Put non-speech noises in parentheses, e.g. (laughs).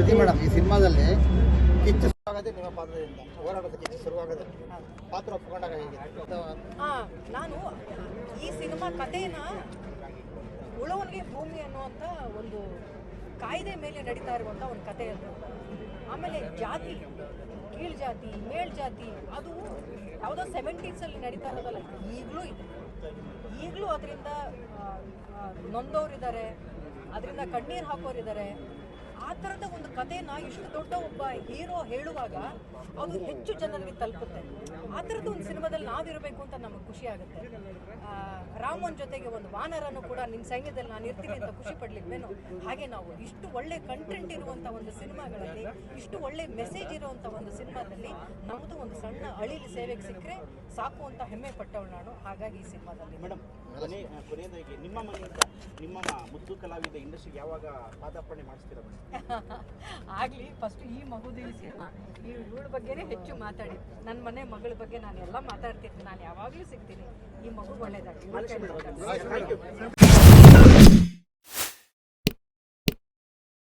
ಶ್ರುತಿ madam. ಈ ಸಿನಿಮಾದಲ್ಲಿ ಕಿಚ್ಚು ಶುರುವಾಗದೆ ನಿಮ್ಮ ಪಾತ್ರದಿಂದ ಹೋರಾಟದ ಕಿಚ್ಚು ಶುರುವಾಗದೆ ಪಾತ್ರ ಒಪ್ಪಿಕೊಂಡಾಗ ಹೇಗೆ? ಹಾ ನಾನು ಈ ಸಿನಿಮಾ ಕಥೆನ ಉಳವನಿಗೆ ಭೂಮಿ ಅನ್ನುವಂಥ ಒಂದು ಕಾಯ್ದೆ ಮೇಲೆ ನಡೀತಾ ಇರುವಂಥ ಒಂದು ಕತೆ ಅದು. ಆಮೇಲೆ ಜಾತಿ ಕೀಳ್ ಜಾತಿ ಮೇಲ್ ಜಾತಿ ಅದು ಯಾವುದೋ ಸೆವೆಂಟೀಸಲ್ಲಿ ನಡೀತಾ ಇರೋದಲ್ಲ ಈಗಲೂ ಇದೆ. ಈಗಲೂ ಅದರಿಂದ ನೊಂದವರಿದ್ದಾರೆ ಅದರಿಂದ ಕಣ್ಣೀರು ಹಾಕೋರಿದ್ದಾರೆ ಆ ಥರದ ಒಂದು ಕಥೆನ ಇಷ್ಟು ದೊಡ್ಡ ಒಬ್ಬ ಹೀರೋ ಹೇಳುವಾಗ ಅದು ಹೆಚ್ಚು ಜನರಿಗೆ ತಲುಪುತ್ತೆ. ಆ ಥರದ ಒಂದು ಸಿನಿಮಾದಲ್ಲಿ ನಾವಿರಬೇಕು ಅಂತ ನಮಗೆ ಖುಷಿ ಆಗುತ್ತೆ. ರಾಮನ್ ಜೊತೆಗೆ ಒಂದು ವಾನರನ್ನು ಕೂಡ ನಿಮ್ಮ ಸೈನ್ಯದಲ್ಲಿ ನಾನು ಇರ್ತೀನಿ ಅಂತ ಖುಷಿ ಪಡ್ಲಿಕ್ವೇನು ಹಾಗೆ ನಾವು ಇಷ್ಟು ಒಳ್ಳೆ ಕಂಟೆಂಟ್ ಇರುವಂಥ ಒಂದು ಸಿನಿಮಾಗಳಲ್ಲಿ, ಇಷ್ಟು ಒಳ್ಳೆ ಮೆಸೇಜ್ ಇರುವಂತ ಒಂದು ಸಿನಿಮಾದಲ್ಲಿ ನಮ್ದು ಒಂದು ಸಣ್ಣ ಅಳಿಲಿ ಸೇವೆಗೆ ಸಿಕ್ಕರೆ ಸಾಕು ಅಂತ ಹೆಮ್ಮೆ ಪಟ್ಟವಳು ನಾನು. ಹಾಗಾಗಿ ಈ ಸಿನಿಮಾದಲ್ಲಿ. ಮೇಡಮ್ ಕೊನೆ ಕೊನೆಯದಾಗಿ ನಿಮ್ಮ ಮನೆಯಿಂದ ನಿಮ್ಮ ಮುದ್ದು ಕಲಾವಿದ ಇಂಡಸ್ಟ್ರಿಗೆ ಯಾವಾಗ ಪಾದಾರ್ಪಣೆ ಮಾಡಿಸ್ತೀರಾ (laughs) ಆಗಲಿ ಫಸ್ಟ್ ಈ ಮಗುದು ಈ ಇವಳ ಬಗ್ಗೆನೇ ಹೆಚ್ಚು ಮಾತಾಡಿ. ನನ್ನ ಮನೆ ಮಗಳ ಬಗ್ಗೆ ನಾನು ಎಲ್ಲ ಮಾತಾಡ್ತಿರ್ತೀನಿ ನಾನು ಯಾವಾಗಲೂ ಸಿಗ್ತೀನಿ. ಈ ಮಗು ಒಳ್ಳೇದಾಗಿ ಥ್ಯಾಂಕ್ ಯು